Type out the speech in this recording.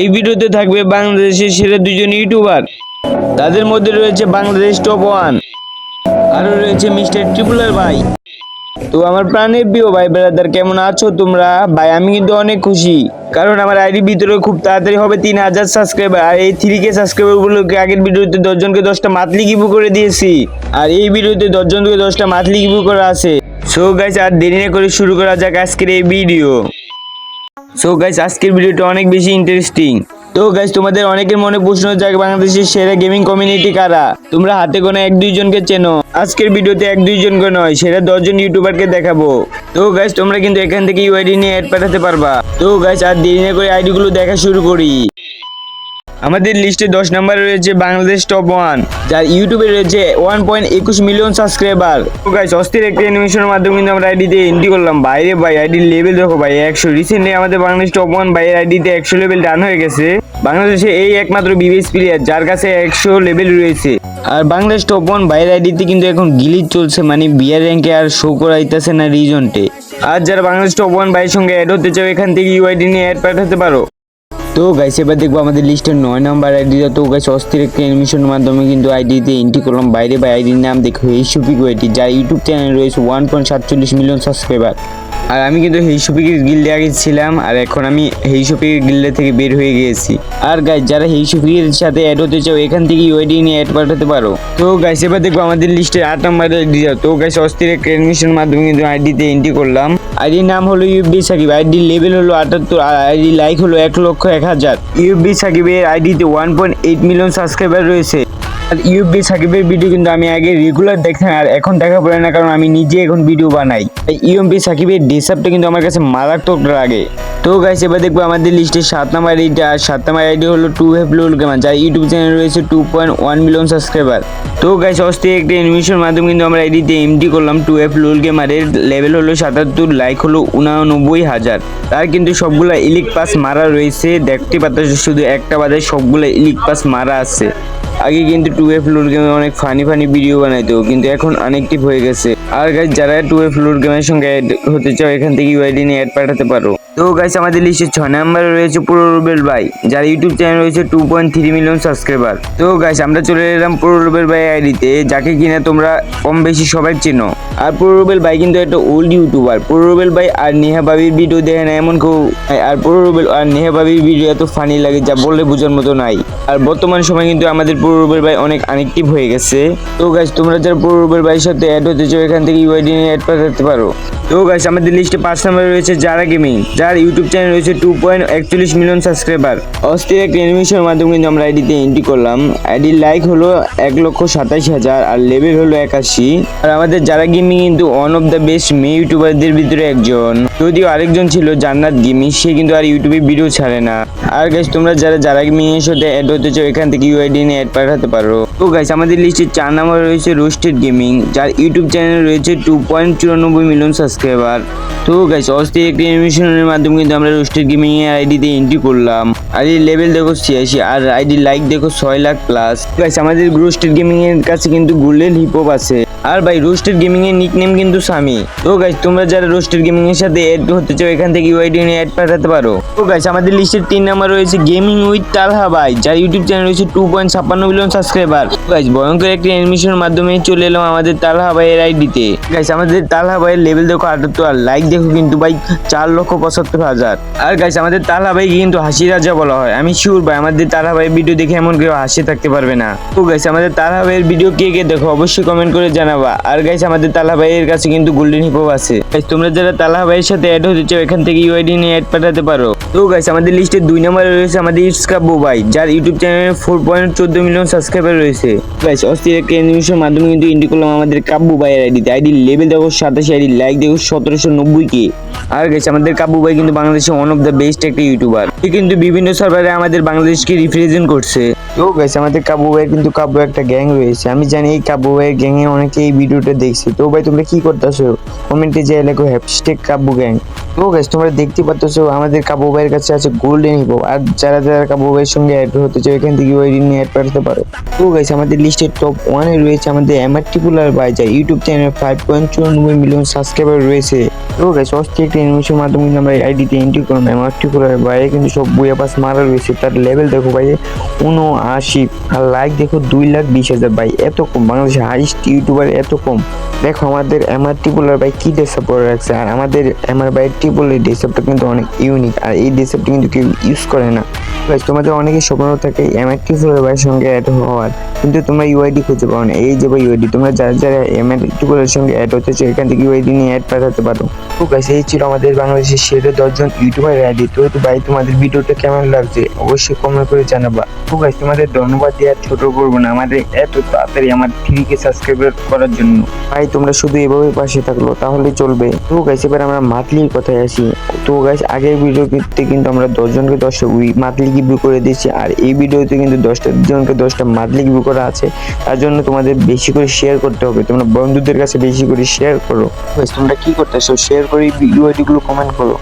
এই ভিডিওতে থাকবে বাংলাদেশের সেরা দুজন ইউটিউবার। তাদের মধ্যে রয়েছে বাংলাদেশ টপ ওয়ান আরও রয়েছে মিস্টার ট্রিপুলার ভাই। তো আমার প্রাণের প্রিয় ভাই ব্রাদার কেমন আছো তোমরা? ভাই, আমি কিন্তু অনেক খুশি। কারণ আমার আইডির ভিতরে খুব তাড়াতাড়ি হবে তিন হাজার সাবস্ক্রাইবার আর এই থ্রি কে সাবস্ক্রাইবার আগের ভিডিওতে দশজনকে দশটা মাতলি গিভু করে দিয়েছি। আর এই ভিডিওতে দশজনকে দশটা মাতলি গিভু করা আছে। সো গাইস আর দেরি না করে শুরু করা যাক আজকের এই ভিডিও সো গাইস আজকের ভিডিওটা অনেক বেশি ইন্টারেস্টিং তো গাইস তোমাদের অনেকের মনে প্রশ্ন জাগে বাংলাদেশের সেরা গেমিং কমিউনিটি কারা? তোমরা হাতে গোনা এক দুইজনকে চেনো। আজকের ভিডিওতে এক দুইজনকে নয়, সেরা দশজন ইউটিউবারকে দেখাবো। তো গাইস তোমরা কিন্তু এখান থেকে ইউআইডি নিয়ে অ্যাড পাঠাতে পারবা। তো গাইস আর দেরি না করে আইডিগুলো দেখা শুরু করি। আমাদের লিস্টে দশ নম্বরে রয়েছে বাংলাদেশ টপ ওয়ান যার ইউটিউবে রয়েছে ওয়ান পয়েন্ট একুশ মিলিয়ন সাবস্ক্রাইবার তো গাইস অস্থির একটা অ্যানিমেশনের মাধ্যমে কিন্তু আমরা আইডিতে এন্ট্রি করলাম। বাইরে ভাই আইডির লেভেল দেখো ভাই, একশো। রিসেন্টলি আমাদের বাংলাদেশ টপ ওয়ান ভাইয়ের আইডিতে একশো লেভেল ডান হয়ে গেছে। বাংলাদেশে এই একমাত্র বিবিএস প্লেয়ার যার কাছে একশো লেভেল রয়েছে। আর বাংলাদেশ টপ ওয়ান বাইরের আইডিতে কিন্তু এখন গিলিজ চলছে মানে বিয়ার র্যাঙ্কে আর শো করাইতেছে না রিজনটে আর যারা বাংলাদেশ টপ ওয়ান ভাইয়ের সঙ্গে অ্যাড হতে চাও, এখান থেকে ইউআইডি নিয়ে অ্যাড পাঠাতে পারো। তো গাইস এবার দেখব আমাদের লিস্টের নয় নম্বর আইডিটা তো গাইস অস্থির একটা অ্যানিমেশনের মাধ্যমে কিন্তু আইডিতে এন্ট্রি করলাম। বাইরে বা আইডির নাম দেখো এই সুপিক ওয়েটি যার ইউটিউব চ্যানেল রয়েছে ওয়ান পয়েন্ট সাতচল্লিশ মিলিয়ন সাবস্ক্রাইবার আর আমি কিন্তু হেই সুপিকের গিল্ডে আগে ছিলাম, আর এখন আমি হেই সুপিকের গিল্ডে থেকে বের হয়ে গিয়েছি। আর গাইস যারা হেই সুপিকের সাথে অ্যাড হতে চাও, এখান থেকে ইউআইডি নিয়ে অ্যাড পাঠাতে পারো। তো গাইস এবার দেখব আমাদের লিস্টের আট নম্বর আইডিটা তো গাইস অস্থির একটা মাধ্যমে কিন্তু আইডিতে এন্ট্রি করলাম। আইডির নাম হলো ইউবি সাকিব আইডির লেভেল হলো আটাত্তর, আর আইডি লাইক হলো এক লক্ষ এক হাজার। ইউবি সাকিবের আইডিতে one point eight million subscriber রয়েছে। আর ইউবি সাকিবের ভিডিও কিন্তু আমি আগে রেগুলার দেখতাম আর এখন দেখা পড়ে না কারণ আমি নিজে এখন ভিডিও বানাই। ইউএমপি সাকিবের ডিসাপটা কিন্তু আমার কাছে মারাত্মক লাগে। তো গাইস এবার দেখব আমাদের লিস্টে সাত নাম্বার আইডিটা আর সাত নাম্বার আইডি হলো টু হেভ লুল গেমার যার ইউটিউব চ্যানেল রয়েছে two point one million subscriber তো গাইস অস্থির একটা অ্যানিমেশন মাধ্যমে কিন্তু আমরা আইডিতে এমডি করলাম টু এফ লুল গেমারের লেভেল হলো সাতাত্তর লাইক হলো উনানব্বই হাজার। তার কিন্তু সবগুলা ইলিক পাস মারা রয়েছে। দেখতে পাচ্ছ, শুধু একটা বাদে সবগুলা ইলিক পাস মারা আছে। আগে কিন্তু টু এফ লুড গেমে অনেক ফানি ফানি ভিডিও বানাইতো, কিন্তু এখন অনেকটিভ হয়ে গেছে। আর গাইজ যারা টু এফ লুড গেমের সঙ্গে অ্যাড হতে চাও, এখান থেকে ইউআইডি নিয়ে অ্যাড পাঠাতে পারো। তো গাইস, আমাদের লিস্টে ছয় নম্বরে রয়েছে পুরো রুবেল ভাই, যার ইউটিউব চ্যানেল রয়েছে two point three million subscriber তো গাইস, আমরা চলে এলাম পুরো রুবেল ভাই আইডিতে যাকে কিনা তোমরা কম বেশি সবাই চেনো। আর পুরো রুবেল ভাই কিন্তু একটা ওল্ড ইউটিউবার পুরো রুবেল ভাই আর নেহা বাবির ভিডিও দেখে না এমন কেউ আর পুরো রুবেল আর নেহা বাবির ভিডিও এত ফানি লাগে যা বললে বোঝার মতো নাই। আর বর্তমান সময় কিন্তু আমাদের পুরো রুবেল ভাই অনেক অ্যাক্টিভ হয়ে গেছে। তো গাইস, তোমরা যারা পুরো রুবেল ভাইয়ের সাথে অ্যাড হতে চাও, এখান থেকে ইউআইডি নিয়ে অ্যাড পাঠাতে পারো। তো গাইস, আমাদের লিস্টে পাঁচ নম্বরে রয়েছে যারা গেমিং যার ইউটিউব চ্যানেল রয়েছে টু পয়েন্ট একচল্লিশ মিলিয়ন সাবস্ক্রাইবার অস্থির একটা অ্যানিমেশনের মাধ্যমে কিন্তু আমরা আইডিতে এন্ট্রি করলাম। আইডির লাইক হলো এক লক্ষ সাতাশ হাজার আর লেভেল হলো একাশি। আর আমাদের যারা গেমিং কিন্তু ওয়ান অফ দ্য বেস্ট মেয়ে ইউটিউবারদের ভিতরে একজন। যদিও আরেকজন ছিল জান্নাত গেমিং সে কিন্তু আর ইউটিউবে ভিডিও ছাড়ে না। আর গাইস তোমরা যারা যারা গেমিং এর সাথে অ্যাড হতে চাও, এখান থেকে ইউআইডি নিয়ে অ্যাড পাঠাতে পারো। তো গাইস আমাদের লিস্টে চার নম্বরে রয়েছে রোস্টেড গেমিং যার ইউটিউব চ্যানেল রয়েছে টু পয়েন্ট চুরানব্বই মিলিয়ন সাবস্ক্রাইবার তো গাইস অস্থির একটি অ্যানিমেশনের মাধ্যমে কিন্তু আমরা রোস্টেড গেমিং এর আইডিতে এন্ট্রি করলাম। আইডির লেভেল দেখো ছিয়াশি, আর আইডি লাইক দেখো ছয় লাখ প্লাস গাইস আমাদের রোস্টেড গেমিং এর কাছে কিন্তু গোল্ডেন হিপহপ আছে। আর ভাই রোস্টেড গেমিং এর নিকনেম কিন্তু সামি তো গাইস তোমরা যারা রোস্টেড গেমিং এর সাথে অ্যাড হতে চাও, এখান থেকে ইউআইডি নিয়ে অ্যাড পাঠাতে পারো। তো গাইস আমাদের লিস্টের তিন নাম্বার রয়েছে গেমিং উইথ তালহা ভাই, যার ইউটিউব চ্যানেল রয়েছে টু পয়েন্ট ছাপ্পান্ন মিলিয়ন সাবস্ক্রাইবার গাইস ভয়ঙ্কর একটি অ্যানিমেশনের মাধ্যমে চলে এলাম আমাদের তালহা ভাইয়ের আইডিতে গাইস আমাদের তালহা ভাইয়ের লেভেল দেখো আটাত্তর আর লাইক দেখো কিন্তু ভাই চার লক্ষ পঁচাত্তর হাজার। আর গাইস আমাদের তালহা ভাই কিন্তু হাসি রাজা বলা হয়, আমি শিওর ভাই, আমাদের তালহা ভাইয়ের ভিডিও দেখে এমন কেউ হাসি থাকতে পারবে না। তো গাইস আমাদের তালহা ভাইয়ের ভিডিও কে কে দেখো, অবশ্যই কমেন্ট করে জানাবা আর গাইস আমাদের তালহা ভাইয়ের কাছে কিন্তু গোল্ডেন হিপহপ আছে। গাইস তোমরা যারা তালহা ভাইয়ের সাথে অ্যাড হতে চাও, এখান থেকে ইউআইডি নিয়ে অ্যাড পাঠাতে পারো। তো গাইস আমাদের লিস্টে দুই নম্বরে রয়েছে আমাদের ইটস কাব্বু ভাই যার ইউটিউব চ্যানেলে ফোর পয়েন্ট চোদ্দ মিলিয়ন সাবস্ক্রাইবার রয়েছে। গাইস অস্থির একটা অ্যানিমেশনের মাধ্যমে কিন্তু ইন্ডি করলাম আমাদের কাব্বু ভাইয়ের আইডিতে আইডি লেভেল দেখো সাতাশি আইডি লাইক দেখো সতেরোশো নব্বই কে। আর গেছে আমাদের কাব্বু ভাই কিন্তু বাংলাদেশে ওয়ান অফ দ্য বেস্ট একটা ইউটিউবার কিন্তু বিভিন্ন সার্ভারে আমাদের বাংলাদেশকে রিপ্রেজেন্ট করছে। তো গাইস আমাদের কাবু ভাইয়ের কিন্তু কাবু একটা গ্যাং রয়েছে। আমি জানি এই কাবু ভাইয়ের গ্যাংয়ে অনেকে এই ভিডিওটা দেখছে। তো ভাই, তোমরা কি করতেছো? কমেন্টে যে লেখো হ্যাপস্টেক কাবু গ্যাং তো গাইস তোমরা দেখতে পাচ্ছ আমাদের কাবু ভাইয়ের কাছে আছে গোল্ডেন হিপো আর যারা যারা কাবু ভাইয়ের সঙ্গে অ্যাড হতে চায় এখান থেকে ওই নিয়ে অ্যাড করতে পারো। তো গাইস আমাদের লিস্টের টপ ওয়ানে রয়েছে আমাদের এমআর টিপুলার ভাই যা ইউটিউব চ্যানেল ফাইভ পয়েন্ট চুরানব্বই মিলিয়ন সাবস্ক্রাইবার রয়েছে। তো গাইস অস্থির একটা অ্যানিমেশনের মাধ্যমে কিন্তু আমরা আইডিতে এন্ট্রি করলাম। এমআর টিপুলার বাইরে কিন্তু সব বইয়া পাস মারা রয়েছে। তার লেভেল দেখো ভাই উনআশি আর লাইক দেখো দুই লাখ বিশ হাজার। ভাই এত কম। বাংলাদেশের হাইস্ট ইউটিউবার এত কম। দেখো আমাদের এমআর টিপুলার ভাই কি ডেসআপ করে রাখছে। আর আমাদের এমআর ভাই টিপুলের ডেসআপটা কিন্তু অনেক ইউনিক আর এই ডেসআপটা কিন্তু কেউ ইউজ করে না। Guys, তোমাদের অনেকে স্বপ্ন থাকে এমআর টিপুলের ভাইয়ের সঙ্গে অ্যাড হওয়ার। কিন্তু তোমরা ইউআইডি খুঁজে পাও না। এই যে ভাই ইউআইডি তোমরা যারা যারা এমআর টিপুলের সঙ্গে অ্যাড হতে চাও এখান থেকে ইউআইডি নিয়ে অ্যাড পাঠাতে পারো। তো গাইস এই ছিল আমাদের বাংলাদেশের সেরা দশজন ইউটিউবার আইডি। তো ভাই তোমাদের ভিডিওটা কেমন লাগছে? অবশ্যই কমেন্ট করে জানাবা। তো গাইস তোমাদের ধন্যবাদ দেওয়ার ছোট করব না। আমাদের এত তাড়াতাড়ি আমার থ্রি কে সাবস্ক্রাইবার করার জন্য। ভাই তোমরা শুধু এভাবে পাশে থাকল তাহলে চলবে। তো গাইস এবার আমরা মান্থলির কথায় আসি। তো গাইস আগের ভিডিওতে কিন্তু আমরা দশজনকে দশটা উই মান্থলি গিভি করে দিয়েছি আর এই ভিডিওতে কিন্তু দশটা জনকে দশটা মান্থলি গিভি করা আছে। তার জন্য তোমাদের বেশি করে শেয়ার করতে হবে। তোমরা বন্ধুদের কাছে বেশি করে শেয়ার করো। তোমরা কি করতেছো? শেয়ার করে ভিডিও গুলো কমেন্ট করো।